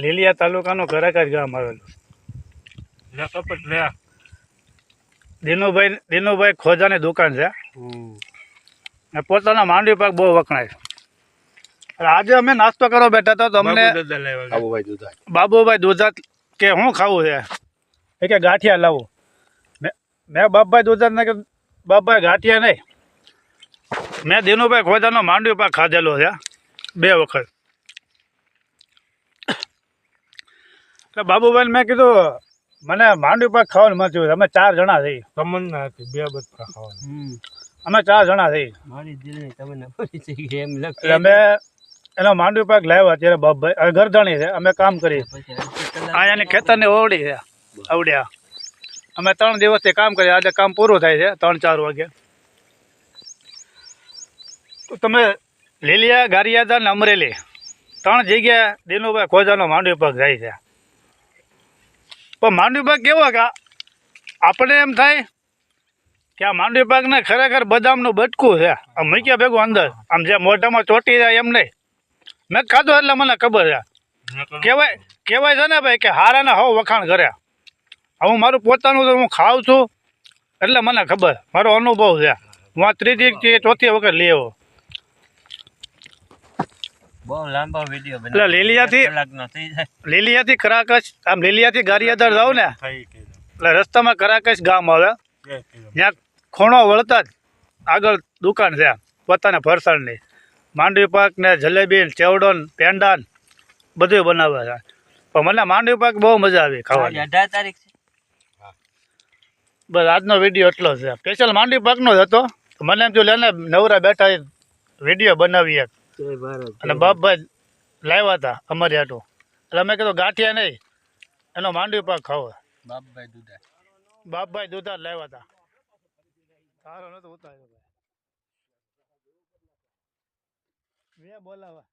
લીલિયા તાલુકાનું કરાકાજ ગામ આવેલું. દિનુભાઈ દિનુભાઈ ખોજાની દુકાન છે. ને પોતાના માંડવી પાક બહુ વખણાય આજે અમે નાસ્તો કરવા બેઠા તો લાવ્યા બાબુભાઈ દુધા દુધાત કે શું ખાવું છે? એ કે ગાંઠિયા લાવું. મેં મેં બાપભાઈ દુધાતને કે બાપભાઈ ગાંઠિયા નહીં. મેં દિનુભાઈ ખોજાનો માંડવી પાક ખાધેલો છે બે વખત. એટલે બાબુભાઈ મેં કીધું મને માંડવી પાક ખાવાનું મત થયું અમે ચાર જણા થઈ તમન્ના હતી બે બધા ખાવાનું. અમે ચાર જણા થઈ મારી દિલની તમને પરિચય છે એમ લખે અમે એનો માંડવી પાક લાવ્યા ત્યારે બાપભાઈ હવે ગરદણી છે. અમે કામ કરી અહીંયાની ખેતરની ઓવડી છે. આવડ્યા. અમે ત્રણ દિવસથી કામ કરીએ. આજે કામ પૂરું થાય છે ત્રણ ચાર વાગે. તો તમે લીલિયા ગારિયાદા ને અમરેલી ત્રણ જગ્યાએ દિનુભાઈ ખોજાનો માંડવી પાક જાય છે. પણ માંડવી પાક કેવો કે આપણે એમ થાય કે આ માંડવી પાકને ખરેખર બદામનું બટકું છે. આમ મૂક્યા ભેગું અંદર. આમ જે મોઢામાં ચોટી જાય એમ નહીં. મેં ખાધું એટલે મને ખબર છે. કહેવાય કહેવાય છે ને ભાઈ કે હારાના હવ વખાણ કર્યા હું મારું પોતાનું તો હું ખાઉં છું એટલે મને ખબર. મારો અનુભવ છે. હું આ ત્રીજી કે ચોથી વખત લઈ આવ્યો. બહુ લાંબા વીડિયો એટલે લીલિયાથી- કલાકનો થઈ જાય. લીલિયાથી કરાકશ આમ લીલિયાથી ગારિયાદર જાઉં ને. એટલે રસ્તામાં કરાકશ ગામ આવે. ત્યાં ખૂણો વળતા જ આગળ દુકાન છે પોતાના ફરસાણની. માંડવી પાક ને જલેબી ને ચેવડો ને પેંડા બધું બનાવે છે. પણ મને માંડવી પાક બહુ મજા આવી ખાવાની. અઢાર તારીખ છે? બસ આજનો વીડિયો એટલો છે. સ્પેશિયલ માંડવી પાકનો જ હતો. તો મને એમ થયું લેને નવરા બેઠા વીડિયો બનાવી એક જય ભારત અને બાપભાઈ લાવ્યા હતા અમારી આટો એટલે અમે કીધું ગાંઠિયા નહીં એનો માંડવી પાક ખાવો. બાપભાઈ દુધા. બાપભાઈ દૂધા લાવ્યા હતા. સારો નતો ઉતાર્યો મેં બોલાવા.